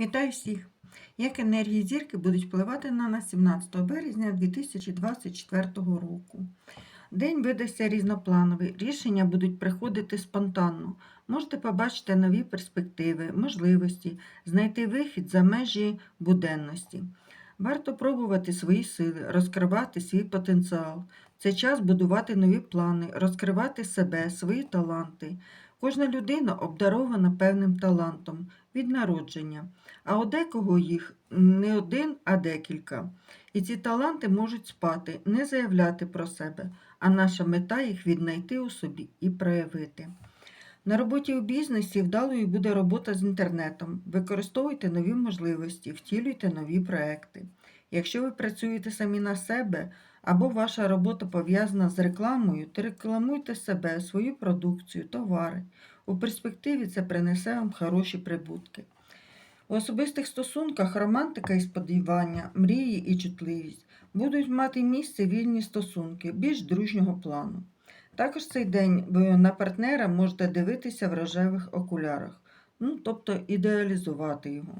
Вітаю всіх! Як енергії зірки будуть впливати на нас 17 березня 2024 року. День видасться різноплановий, рішення будуть приходити спонтанно. Можете побачити нові перспективи, можливості, знайти вихід за межі буденності. Варто пробувати свої сили, розкривати свій потенціал. Це час будувати нові плани, розкривати себе, свої таланти. Кожна людина обдарована певним талантом від народження, а у декого їх не один, а декілька. І ці таланти можуть спати, не заявляти про себе, а наша мета їх віднайти у собі і проявити. На роботі у бізнесі вдалою буде робота з інтернетом. Використовуйте нові можливості, втілюйте нові проекти. Якщо ви працюєте самі на себе або ваша робота пов'язана з рекламою, то рекламуйте себе, свою продукцію, товари. У перспективі це принесе вам хороші прибутки. У особистих стосунках романтика і сподівання, мрії і чутливість будуть мати місце вільні стосунки більш дружнього плану. Також цей день ви на партнера можете дивитися в рожевих окулярах, ну, тобто ідеалізувати його.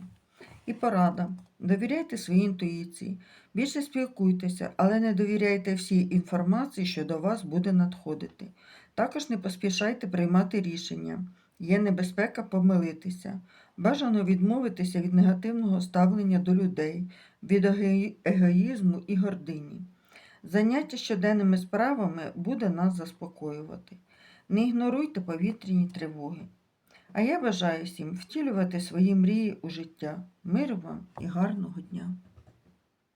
І порада. Довіряйте своїй інтуїції, більше спілкуйтеся, але не довіряйте всій інформації, що до вас буде надходити. Також не поспішайте приймати рішення. Є небезпека помилитися. Бажано відмовитися від негативного ставлення до людей, від егоїзму і гордині. Заняття щоденними справами буде нас заспокоювати. Не ігноруйте повітряні тривоги. А я бажаю всім втілювати свої мрії у життя. Миру вам і гарного дня!